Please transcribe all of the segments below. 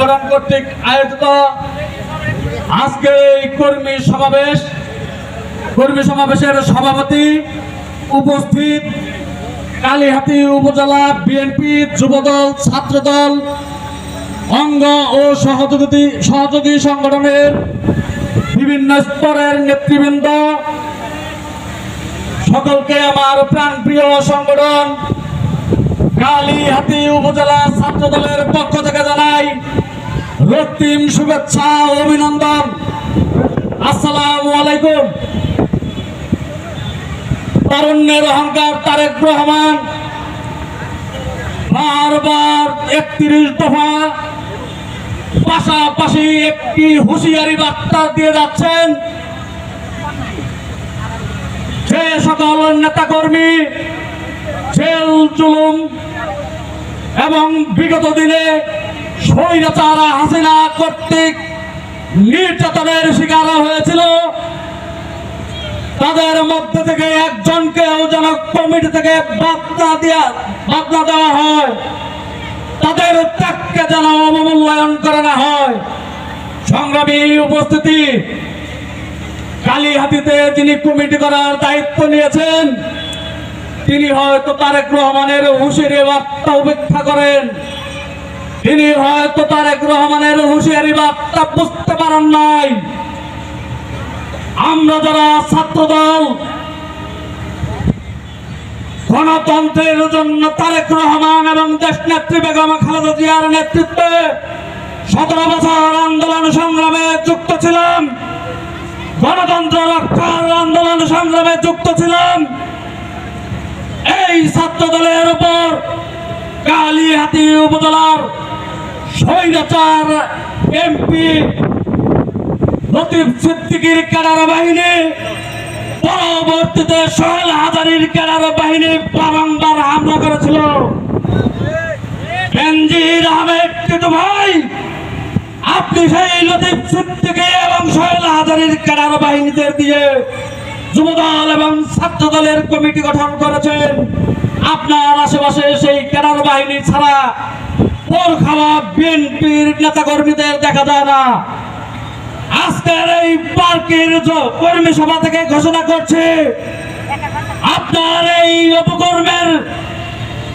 সংগঠন কর্তৃক আয়োজিত আজকে এই কর্মী সমাবেশ, কর্মী সমাবেশের সভাপতি উপস্থিত কালীহাতি উপজেলা বিএনপি যুবদল, ছাত্রদল, অঙ্গ ও সহযোগী সহযোগী সংগঠনের বিভিন্ন স্তরের নেতৃবৃন্দ, সকলকে আমার প্রাণপ্রিয় সংগঠন কালীহাতি উপজেলা ছাত্র দলের পক্ষ থেকে জানাই রক্তিম শুভেচ্ছা অভিনন্দন। আসসালামু আলাইকুম। তারুণ্যের অহংকার তারেক রহমান। বারবার একত্রিশ দফা পাশাপাশি একটি হুঁশিয়ারি বার্তা দিয়ে যাচ্ছেন। যে সকল নেতাকর্মী, জেল, জুলুম এবং বিগত দিনে স্বৈরাচার হাসিনা কর্তৃক নির্যাতনের শিকার হয়েছিল। তাদের মধ্যে থেকে একজনকেও যেন কমিটি থেকে বাদলা দেওয়া বাদলা দেওয়া হয়। তাদের ত্যাগকে যেন অবমূল্যায়ন করা হয়। সংগ্রামী উপস্থিতি, কালীহাতিতে যিনি কমিটি করার দায়িত্ব নিয়েছেন, তিনি হয়তো তারেক রহমানের হুঁশিয়ারি বার্তা উপেক্ষা করেন। তিনি হয়তো তারেক রহমানের হুঁশিয়ারি বার্তা বুঝতে পারেন নাই। আমরা যারা ছাত্রদল, গণতন্ত্রের জন্য তারেক রহমান এবং দেশ নেত্রী বেগম খালেদা জিয়ার নেতৃত্বে সতেরো বছর আন্দোলন সংগ্রামে যুক্ত ছিলাম। গণতন্ত্র রক্ষার আন্দোলন সংগ্রামে যুক্ত ছিলাম। এই ছাত্র দলের উপর কালীহাতি উপজেলার স্বৈরাচার এমপি লতিফ সিদ্দিকির ক্যাডার বাহিনী, পরবর্তীতে সোহেল হাজারির ক্যাডার বাহিনী বারংবার হামলা করেছিল। বেনজির আহমেদ টিটু ভাই, আপনি সেই লতিফ সিদ্দিকি এবং সোহেল হাজারির ক্যাডার বাহিনীদের দিয়ে যুবদল এবং ছাত্র দলের কমিটি গঠন করেছেন। আপনার আশেপাশে সেই ক্যাডার বাহিনী ছাড়া পোর খাওয়া বিএনপির নেতা কর্মীদের দেখা যায় না। আজকের এই পার্কের কর্মী সভা থেকে ঘোষণা করছে, আপনার এই অপকর্মের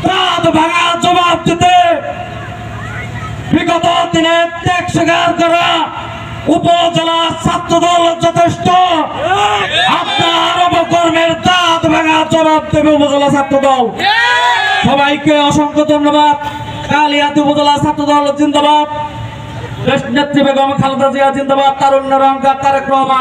দাঁত ভাঙা জবাব দিতে বিগত দিনে ত্যাগ স্বীকার করা উপজেলা ছাত্র দল যথেষ্ট। আপনার অপকর্মের দাঁত ভাঙা জবাব দেবে উপজেলা ছাত্র দল সবাইকে অসংখ্য ধন্যবাদ। কালিয়াতি উপজেলা ছাত্র দল জিন্দাবাদ নেত্রী বেগম খালেদা জিয়া জিন্দাবাদ। তারুণ্যের অহংকার তারেক রহমান।